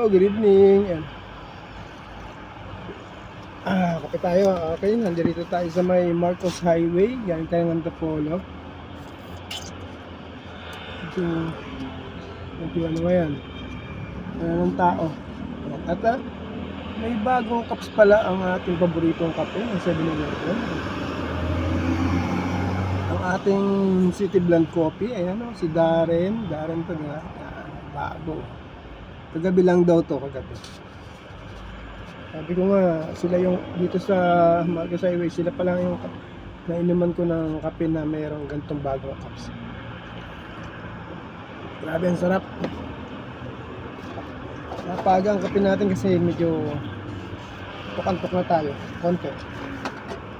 Oh, good evening. Yan. Ah, kape tayo. Okay, nandito tayo sa may Marcos Highway. Galing tayo ng Antipolo. Ito, ito ano ba yan? Ano ng tao. At ah, may bagong cups pala ang ating paboritong kape, ang 7-Eleven. Ang ating City Blend Coffee, ayan o, si Darren. Darren to nga. Yan, bago. Kagabi lang daw to, kagabi. Sabi ko nga, sila yung dito sa Marcos Highway, sila pa lang yung nainuman ko ng kape na mayroong gantong bagong cups. Grabe, ang sarap. Napaga ang kape natin kasi medyo tukantok na tayo, konti.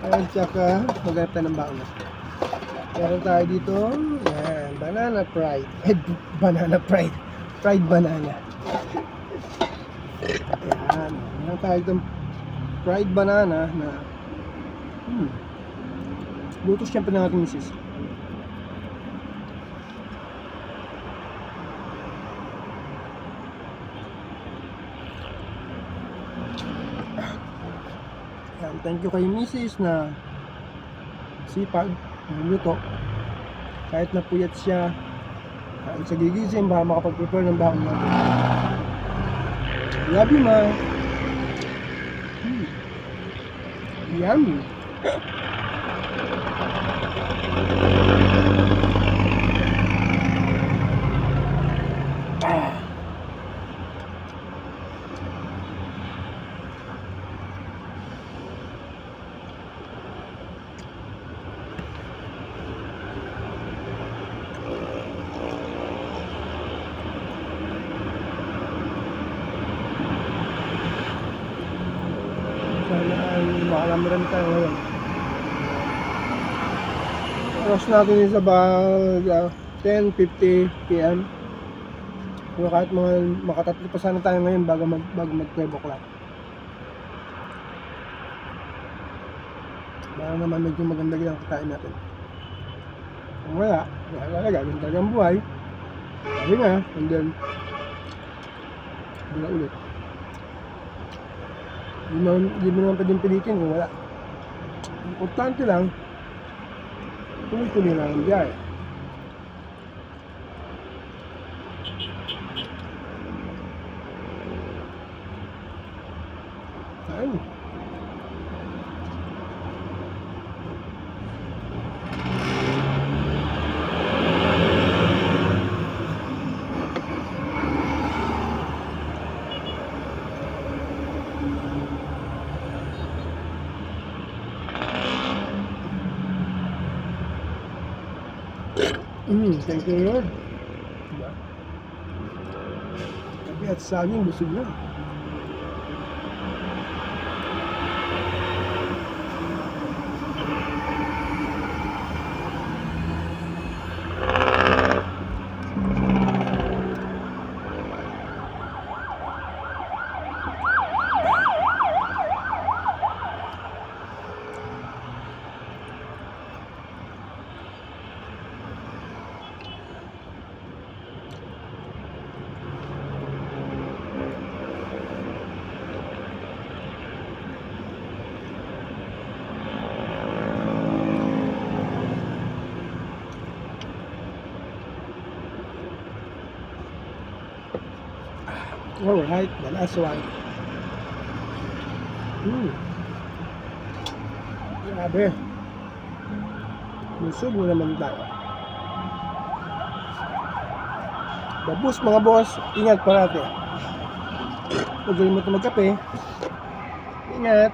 Ayan, tsaka maghanap tayo ng na. Meron tayo dito, yan, banana pride. Eh, banana pride. Fried banana. Ayan, meron tayo itong fried banana na hmm, luto siyempre ng ating misis. Ayan, thank you kay misis na sipag, nagluto. Kahit napuyat siya, kahit sa gigising, baka makapag-prepare ng baon natin. Love you, ma. Hmm. Yummy. Makalamran tayo ngayon. Oras natin is about uh, 10.50 p.m. Pero kahit mga makatatlo pa sana tayo ngayon bago mag, bago mag 12 o'clock. Baka naman medyo maganda ang kakain natin. Kung wala, wala talaga, ganun talaga ang buhay. Sabi nga, and then, wala ulit. Hindi mo, hindi mo naman pwedeng pilitin kung wala. Importante lang, tuloy-tuloy lang ang biyahe. Ayun. Mm, thank you Lord. Diba? Tapi at saging busog na. Alright, the last one. Hmm. Grabe. Mo naman tayo. Babus mga boss, ingat parate. Huwag mo magkape. Ingat.